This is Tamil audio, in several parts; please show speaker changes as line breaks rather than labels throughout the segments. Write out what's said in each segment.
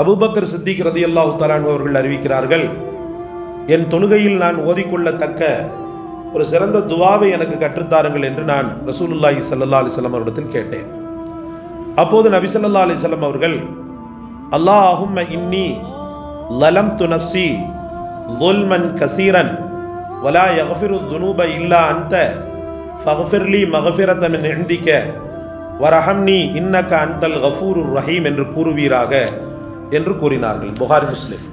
அபுபக்கர் சித்திக் ரதி அல்லாஹு தலான் அவர்கள் அறிவிக்கிறார்கள் என் தொழுகையில் நான் ஓதிக்கொள்ளத்தக்க ஒரு சிறந்த துவாவை எனக்கு கற்றுத்தாருங்கள் என்று நான் ரசூலுல்லாஹி சல்லா அலிசல்லாம் அவரிடத்தில் கேட்டேன். அப்போது நபி சல்லா அலிசல்லாம் அவர்கள் அல்லாஹும் இன்னி லலம் து துல்மன் கசீரன் வலா யஃபிரு துனூப இல்லா அந்த ஃபஃபிர்லி மகஃபிரத்தமின் எந்திக்க வரஹம்னி இன்னக்க அந்தல் கஃபூரு ரஹீம் என்று கூறுவீராக. என்று கூறினார்கள். புகாரி முஸ்லிம்.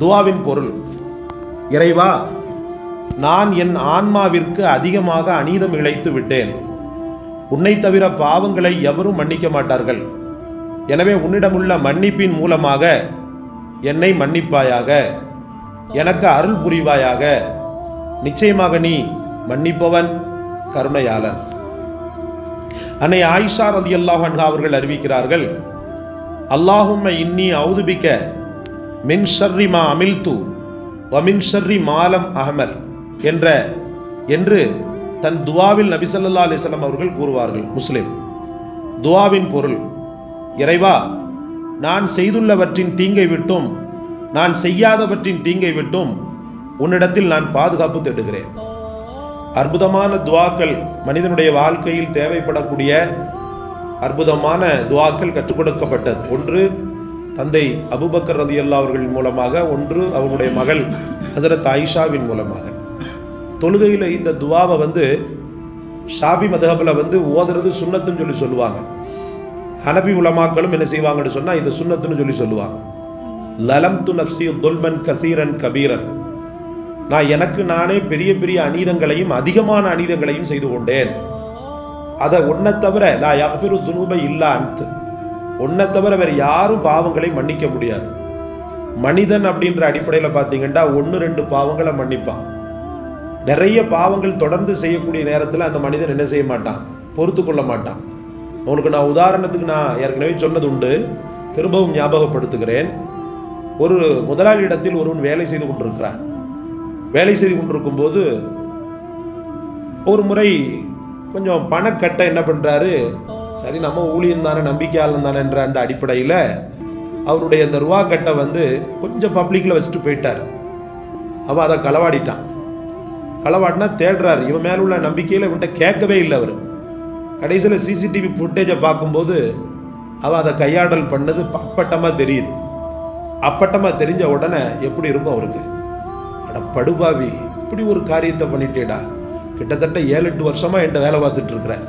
துவாவின் பொருள் இறைவா நான் என் ஆன்மாவிற்கு அதிகமாக அநீதம் இழைத்து விட்டேன். உன்னை தவிர பாவங்களை எவரும் மன்னிக்க மாட்டார்கள். எனவே உன்னிடமுள்ள மன்னிப்பின் மூலமாக என்னை மன்னிப்பாயாக. எனக்கு அருள் புரிவாயாக. நிச்சயமாக நீ மன்னிப்பவன் கருணையாளன். அன்னை ஆயிஷா ரதி அல்லாஹ் அவர்கள் அறிவிக்கிறார்கள் அல்லாஹும்ம இன்னி அவுதுபிக்க மின் ஷர்ரி மா அமில்து வமின் ஷர்ரி மாலம் அஹமல் என்ற என்று தன் துவாவில் நபிசல்லா அலிசல்லாம் அவர்கள் கூறுவார்கள். முஸ்லிம். துவாவின் பொருள் இறைவா நான் செய்துள்ளவற்றின் தீங்கை விட்டும் நான் செய்யாதவற்றின் தீங்கை விட்டும் உன்னிடத்தில் நான் பாதுகாப்பு தேடுகிறேன். அற்புதமான துவாக்கள் மனிதனுடைய வாழ்க்கையில் தேவைப்படக்கூடிய அற்புதமான துவாக்கள் கற்றுக் கொடுக்கப்பட்டது. ஒன்று தந்தை அபுபக்கர் ரதி அவர்கள் மூலமாக ஒன்று அவனுடைய மகள் ஹசரத் ஆயிஷாவின் மூலமாக. தொழுகையில் இந்த துவாவை வந்து ஷாபி மதகபில் வந்து ஓதுறது சுண்ணத்துன்னு சொல்லி சொல்லுவாங்க. ஹனபி உலமாக்களும் என்ன செய்வாங்கன்னு சொன்னால் இது சுண்ணத்துன்னு சொல்லி சொல்லுவாங்க. லலம் து நப்சி துல்மன் கசீரன் கபீரன். நான் எனக்கு நானே பெரிய பெரிய அநீதங்களையும் அதிகமான அநீதங்களையும் செய்து கொண்டேன். அதை உன்னை தவிர நான் யஃபிரு துனூபை இல்லா அன்த். உன்னை தவிர வேறு யாரும் பாவங்களை மன்னிக்க முடியாது. மனிதன் அப்படின்ற அடிப்படையில் பார்த்தீங்கன்னா ஒன்று ரெண்டு பாவங்களை மன்னிப்பான். நிறைய பாவங்கள் தொடர்ந்து செய்யக்கூடிய நேரத்தில் அந்த மனிதன் என்ன செய்ய மாட்டான்? பொறுத்து கொள்ள மாட்டான். உங்களுக்கு நான் உதாரணத்துக்கு நான் ஏற்கனவே சொன்னது உண்டு. திரும்பவும் ஞாபகப்படுத்துகிறேன். ஒரு முதலாளியிடத்தில் ஒருவன் வேலை செய்து கொண்டிருக்கிறான். வேலை செய்து கொண்டிருக்கும் போது ஒரு முறை கொஞ்சம் பணக்கட்ட என்ன பண்ணுறாரு சரி நம்ம ஊழியம் தானே நம்பிக்கையாளன் தானேன்ற அந்த அடிப்படையில் அவருடைய அந்த ரூபா கட்டை வந்து கொஞ்சம் பப்ளிக்கில் வச்சுட்டு போயிட்டார். அவன் அதை களவாடிட்டான். களவாடினா தேடுறாரு. இவன் மேலே உள்ள நம்பிக்கையில் இவன்கிட்ட கேட்கவே இல்லை அவர். கடைசியில் சிசிடிவி ஃபுட்டேஜை பார்க்கும்போது அவன் அதை கையாடல் பண்ணது அப்பட்டமாக தெரியுது. அப்பட்டமாக தெரிஞ்ச உடனே எப்படி இருக்கும் அவருக்கு? அட படுபாவி இப்படி ஒரு காரியத்தை பண்ணிட்டேடா. கிட்டத்தட்ட ஏழு எட்டு வருஷமாக என்கிட்ட வேலை பார்த்துட்டு இருக்கிறேன்.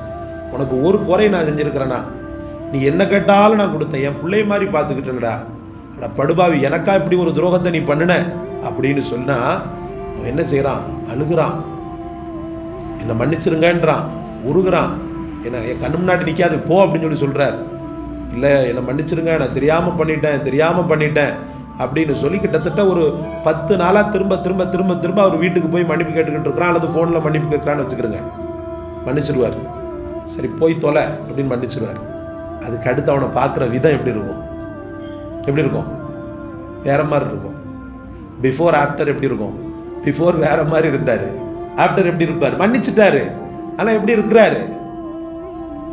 உனக்கு ஒரு குறை நான் செஞ்சுருக்கிறேன்னா நீ என்ன கேட்டாலும் நான் கொடுத்தேன். என் பிள்ளை மாதிரி பார்த்துக்கிட்டேன்டா அட படுபாவி எனக்கா இப்படி ஒரு துரோகத்தை நீ பண்ணுன? அப்படின்னு சொன்னால் அவன் என்ன செய்கிறான் அழுகிறான். என்னை மன்னிச்சிருங்கன்றான். உருகிறான். என்ன என் கண்ணு முன்னாடி நிற்காது போ அப்படின்னு சொல்லி சொல்கிறார் இல்லை என்னை மன்னிச்சிருங்க. நான் தெரியாமல் பண்ணிட்டேன் தெரியாமல் பண்ணிட்டேன். அப்படின்னு சொல்லி கிட்டத்தட்ட ஒரு பத்து நாளாக திரும்ப திரும்ப திரும்ப திரும்ப அவர் வீட்டுக்கு போய் மன்னிப்பு கேட்டுக்கிட்டு இருக்கிறான். அல்லது ஃபோனில் மன்னிப்பு கேட்குறான்னு வச்சுக்கிறோங்க மன்னிச்சிருவார். சரி போய் தொலை அப்படின்னு மன்னிச்சிருவார். அதுக்கு அடுத்து அவனை பார்க்குற விதம் எப்படி இருக்கும்? எப்படி இருக்கும்? வேற மாதிரி இருக்கும். பிஃபோர் ஆஃப்டர் எப்படி இருக்கும்? பிஃபோர் வேற மாதிரி இருந்தார். ஆஃப்டர் எப்படி இருப்பார்? மன்னிச்சிட்டாரு. ஆனால் எப்படி இருக்கிறாரு?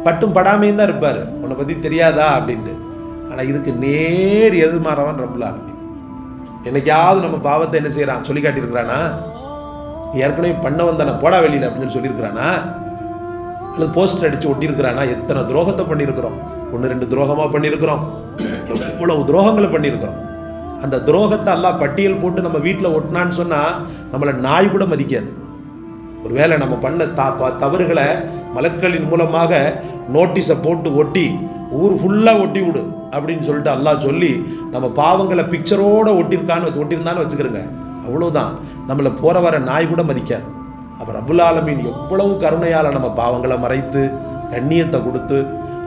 பட்டும் படாமையும் தான் இருப்பார். உன்னை பற்றி தெரியாதா அப்படின்ட்டு. ஆனால் இதுக்கு நேர் எதிர்மாறவன் ரபுல் ஆலமீன். என்னைக்காவது நம்ம பாவத்தை என்ன செய்கிறான் சொல்லி காட்டியிருக்கிறானா ஏற்கனவே பண்ண வந்தானே போடா வெளியில் அப்படின்னு சொல்லி சொல்லியிருக்கிறானா? அல்லது போஸ்டர் அடித்து ஒட்டியிருக்கிறானா? எத்தனை துரோகத்தை பண்ணியிருக்கிறோம்? ஒன்று ரெண்டு துரோகமாக பண்ணியிருக்கிறோம். எவ்வளவு துரோகங்களை பண்ணியிருக்கிறோம்? அந்த துரோகத்தை எல்லாம் பட்டியல் போட்டு நம்ம வீட்டில் ஒட்டினான்னு சொன்னால் நம்மளை நாய் கூட மதிக்காது. ஒருவேளை நம்ம பண்ண தா தவறுகளை மலக்களின் மூலமாக நோட்டீஸை போட்டு ஒட்டி ஊர் ஃபுல்லாக ஒட்டி விடு அப்படின்னு சொல்லிட்டு அல்லாஹ் சொல்லி நம்ம பாவங்களை பிக்சரோடு ஒட்டியிருக்கான்னு வச்சு ஒட்டியிருந்தான்னு வச்சுக்கிறோங்க. அவ்வளோதான் நம்மளை போகிற வர நாய் கூட மதிக்காது. அப்புறம் அபுல் ஆலமீன் எவ்வளவு கருணையால் நம்ம பாவங்களை மறைத்து கண்ணியத்தை கொடுத்து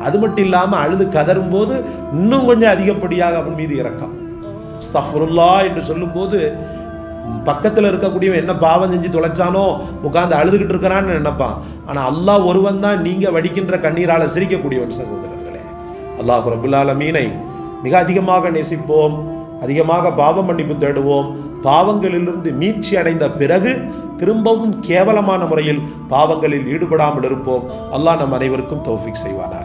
அது மட்டும் இல்லாமல் அழுது கதறும் போது இன்னும் கொஞ்சம் அதிகப்படியாக அவன் மீது இறக்கம் ஸ்தஃபுருல்லா என்று சொல்லும்போது பக்கத்தில் இருக்கக்கூடியவன் என்ன பாவம் செஞ்சு தொலைச்சானோ உட்காந்து அழுதுகிட்டு இருக்கிறான்னு நினைப்பான். ஆனால் அல்லாஹ் ஒருவன் தான் நீங்கள் வடிக்கின்ற கண்ணீரால் சிரிக்கக்கூடியவன் சகோதரர்களே. அல்லாஹ் ரபுல்லால மீனை மிக அதிகமாக நேசிப்போம். அதிகமாக பாவம் மன்னிப்பு தேடுவோம். பாவங்களிலிருந்து மீட்சி அடைந்த பிறகு திரும்பவும் கேவலமான முறையில் பாவங்களில் ஈடுபடாமல் இருப்போம். அல்லாஹ் நம் அனைவருக்கும் தௌஃபிக் செய்வானா